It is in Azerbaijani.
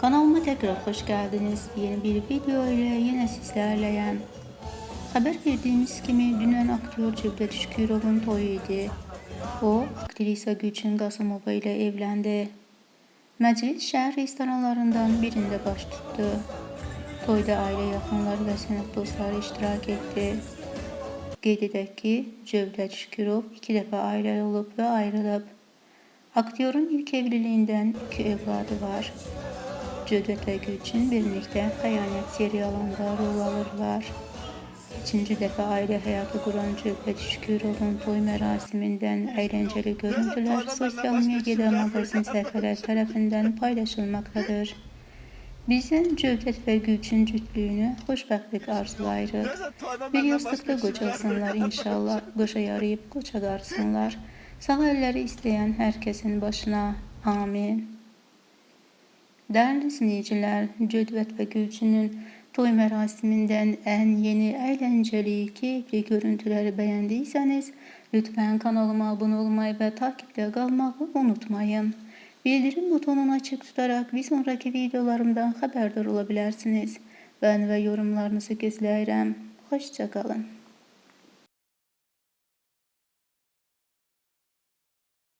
Kanalıma tekrar hoş geldiniz. Yeni bir video ile yine sizlerleyim. Haber verdiğimiz gibi dünen aktör Cevdet Şükürov'un toyuydu. O, aktrisa Gülçin Qasımova ile evlendi. Məclis şəhər restoranlarından birində baş tutdu. Toyda ailə yaxınları və sənət dostları iştirak etdi. Qeyd edək ki, Cövdət Şükürov iki dəfə ailəli olub və ayrılıb. Aktyorun ilk evliliğinden iki evladı var. Cövdət və Gülçin birlikdə Xəyanət serialında rol alırlar. İkinci dəfə ailə həyatı quran Cövdət Şükürovun toy mərasimindən əyləncəli görüntülər sosial mediada mağazin səhifələri tərəfindən paylaşılmaqdadır. Bizdən Cövdət və Gülçin cütlüyünü xoşbəxtlik arzulayırıq. Bir yastıqda qocalsınlar inşallah, qoşa yarayıb qoça qarsınlar. Sağ əlləri istəyən hər kəsin başına. Amin. Değerli izleyiciler, Cödvet ve Gülçin'in toy merasiminden en yeni, eğlenceli, keyifli görüntüleri beğendiyseniz lütfen kanalıma abone olmayı ve takipte kalmayı unutmayın. Bildirim butonunu açık tutarak bir sonraki videolarımdan haberdar olabilirsiniz. Ben ve yorumlarınızı gözlerim. Hoşçakalın.